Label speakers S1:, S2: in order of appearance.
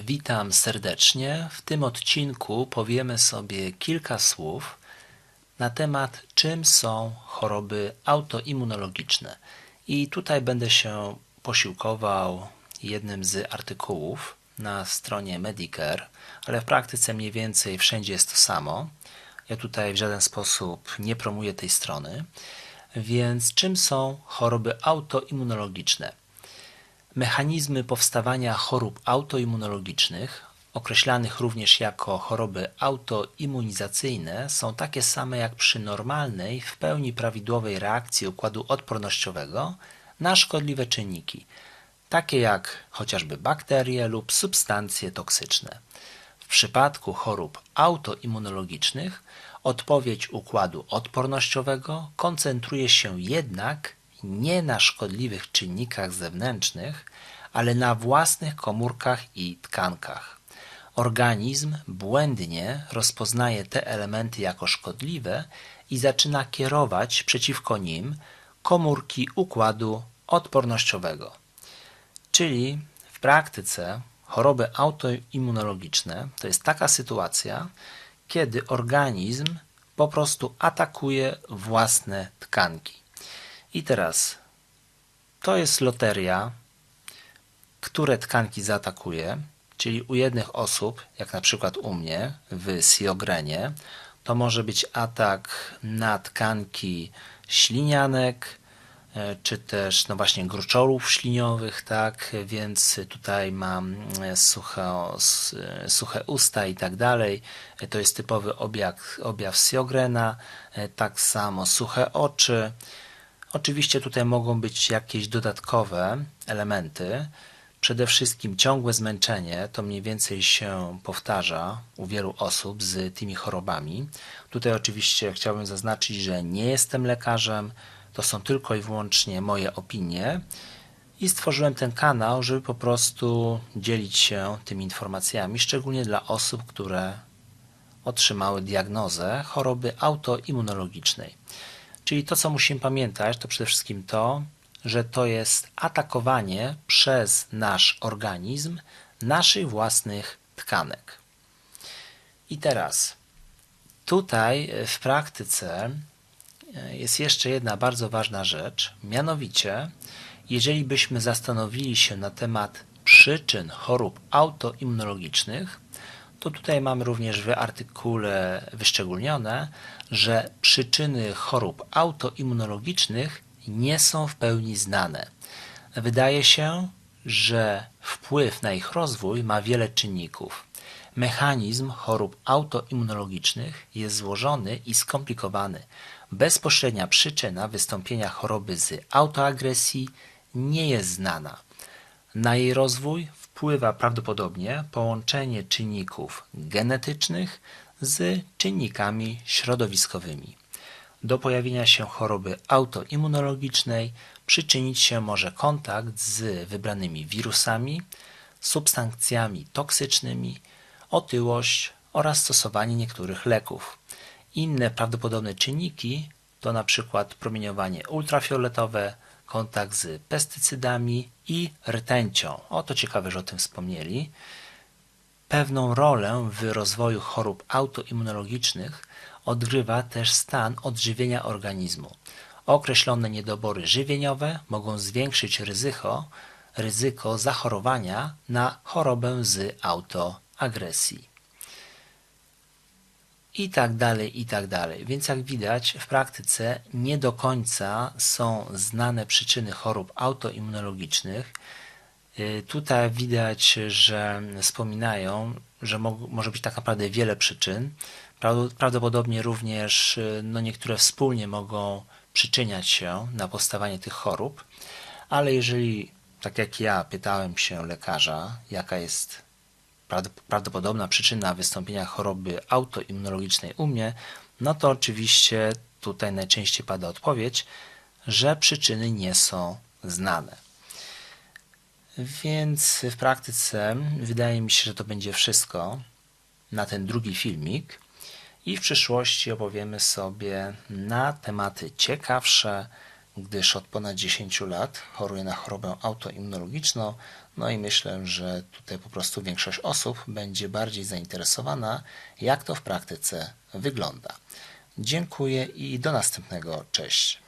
S1: Witam serdecznie. W tym odcinku powiemy sobie kilka słów na temat, czym są choroby autoimmunologiczne. I tutaj będę się posiłkował jednym z artykułów na stronie Medicare, ale w praktyce mniej więcej wszędzie jest to samo. Ja tutaj w żaden sposób nie promuję tej strony. Więc czym są choroby autoimmunologiczne? Mechanizmy powstawania chorób autoimmunologicznych, określanych również jako choroby autoimmunizacyjne, są takie same jak przy normalnej, w pełni prawidłowej reakcji układu odpornościowego na szkodliwe czynniki, takie jak chociażby bakterie lub substancje toksyczne. W przypadku chorób autoimmunologicznych odpowiedź układu odpornościowego koncentruje się jednak nie na szkodliwych czynnikach zewnętrznych, ale na własnych komórkach i tkankach. Organizm błędnie rozpoznaje te elementy jako szkodliwe i zaczyna kierować przeciwko nim komórki układu odpornościowego. Czyli w praktyce choroby autoimmunologiczne to jest taka sytuacja, kiedy organizm po prostu atakuje własne tkanki. I teraz to jest loteria, które tkanki zaatakuje, czyli u jednych osób, jak na przykład u mnie w Siogrenie, to może być atak na tkanki ślinianek, e, czy też no właśnie gruczołów śliniowych, tak, więc tutaj mam e, suche, e, suche usta i tak dalej. To jest typowy objaw, objaw tak samo suche oczy, Oczywiście tutaj mogą być jakieś dodatkowe elementy. Przede wszystkim ciągłe zmęczenie to mniej więcej się powtarza u wielu osób z tymi chorobami. Tutaj oczywiście chciałbym zaznaczyć, że nie jestem lekarzem, to są tylko i wyłącznie moje opinie i stworzyłem ten kanał, żeby po prostu dzielić się tymi informacjami, szczególnie dla osób, które otrzymały diagnozę choroby autoimmunologicznej. Czyli to, co musimy pamiętać, to przede wszystkim to, że to jest atakowanie przez nasz organizm naszych własnych tkanek. I teraz, tutaj w praktyce e, jest jeszcze jedna bardzo ważna rzecz, mianowicie, jeżeli byśmy zastanowili się na temat przyczyn chorób autoimmunologicznych, to tutaj mamy również w artykule wyszczególnione, że przyczyny chorób autoimmunologicznych nie są w pełni znane. Wydaje się, że wpływ na ich rozwój ma wiele czynników. Mechanizm chorób autoimmunologicznych jest złożony i skomplikowany. Bezpośrednia przyczyna wystąpienia choroby z autoagresji nie jest znana. Na jej rozwój wpływa prawdopodobnie połączenie czynników genetycznych z czynnikami środowiskowymi. Do pojawienia się choroby autoimmunologicznej przyczynić się może kontakt z wybranymi wirusami, substancjami toksycznymi, otyłość oraz stosowanie niektórych leków. Inne prawdopodobne czynniki to np. promieniowanie ultrafioletowe, kontakt z pestycydami i rtęcią. Oto ciekawe, że o tym wspomnieli. Pewną rolę w rozwoju chorób autoimmunologicznych odgrywa też stan odżywienia organizmu. Określone niedobory żywieniowe mogą zwiększyć ryzyko, ryzyko zachorowania na chorobę z autoagresji i tak dalej, i tak dalej. Więc jak widać, w praktyce nie do końca są znane przyczyny chorób autoimmunologicznych. Y, tutaj widać, że wspominają, że może być tak naprawdę wiele przyczyn. Prawdopodobnie również y, no niektóre wspólnie mogą przyczyniać się na powstawanie tych chorób, ale jeżeli, tak jak ja, pytałem się lekarza, jaka jest prawdopodobna przyczyna wystąpienia choroby autoimmunologicznej u mnie, no to oczywiście tutaj najczęściej pada odpowiedź, że przyczyny nie są znane. Więc w praktyce wydaje mi się, że to będzie wszystko na ten drugi filmik i w przyszłości opowiemy sobie na tematy ciekawsze, gdyż od ponad 10 lat choruję na chorobę autoimmunologiczną, No i myślę, że tutaj po prostu większość osób będzie bardziej zainteresowana, jak to w praktyce wygląda. Dziękuję i do następnego. Cześć.